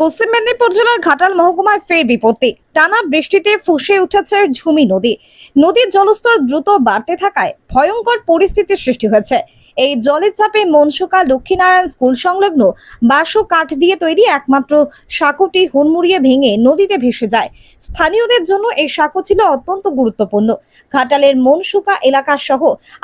পশ্চিম মেদিনীপুর জেলার ঘাটাল মহকুমায় ফের বিপত্তি। টানা বৃষ্টিতে ফুসে উঠেছে ঝুমি নদী। নদীর জলস্তর দ্রুত বাড়তে থাকায় ভয়ঙ্কর পরিস্থিতির সৃষ্টি হয়েছে। এই জলের চাপে মনসুকা লক্ষ্মীনারায়ণ স্কুল সংলগ্ন বাঁশো কাঠ দিয়ে তৈরি একমাত্র সাঁকোটি হুড়মুড়িয়ে ভেঙে নদীতে ভেসে যায়। স্থানীয়দের জন্য এই সাঁকো ছিল অত্যন্ত গুরুত্বপূর্ণ। ঘাটালের মনসুকা এলাকা সহ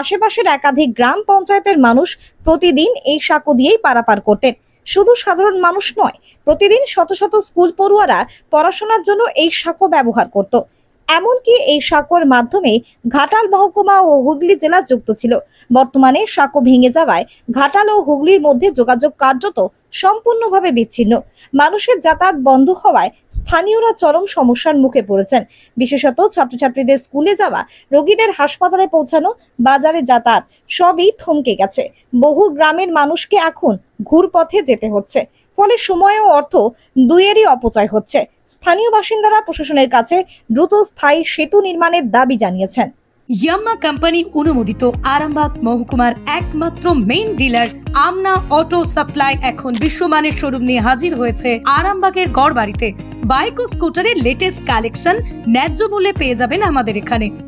আশেপাশের একাধিক গ্রাম পঞ্চায়েতের মানুষ প্রতিদিন এই সাঁকো দিয়েই পারাপার করতেন। শুধু সাধারণ মানুষ নয়, প্রতিদিন শত শত স্কুল পড়ুয়ারা পড়াশোনার জন্য এই সাঁকো ব্যবহার করত। এমনকি এই সাঁকোর মাধ্যমে ঘাটাল মহকুমা ও হুগলি জেলা যুক্ত ছিল। বর্তমানে সাঁকো ভেঙে যাওয়ায় ঘাটাল ও হুগলির মধ্যে যোগাযোগ কার্যত সম্পূর্ণভাবে বিচ্ছিন্ন। মানুষের যাতায়াত বন্ধ হওয়ায় স্থানীয়রা চরম সমস্যার মুখে পড়েছেন। বিশেষত ছাত্রছাত্রীদের স্কুলে যাওয়া, রোগীদের হাসপাতালে পৌঁছানো, বাজারে যাতায়াত, সবই থমকে গেছে। বহু গ্রামের মানুষকে এখন ঘুরপথে যেতে হচ্ছে। ফলে সময় ও অর্থ দুইয়েরই অপচয় হচ্ছে। স্থানীয় বাসিন্দারা প্রশাসনের কাছে দ্রুত স্থায়ী সেতু নির্মাণের দাবি জানিয়েছেন। ইয়াম্মা কোম্পানি অনুমোদিত আরামবাগ মহকুমার একমাত্র main dealer Amna auto supply এখন বিশ্বমানের শোরুম নিয়ে হাজির হয়েছে আরামবাগের গড় বাড়িতে বাইক ও স্কুটারের লেটেস্ট কালেকশন ন্যায্য মূল্যে পেয়ে যাবেন আমাদের এখানে।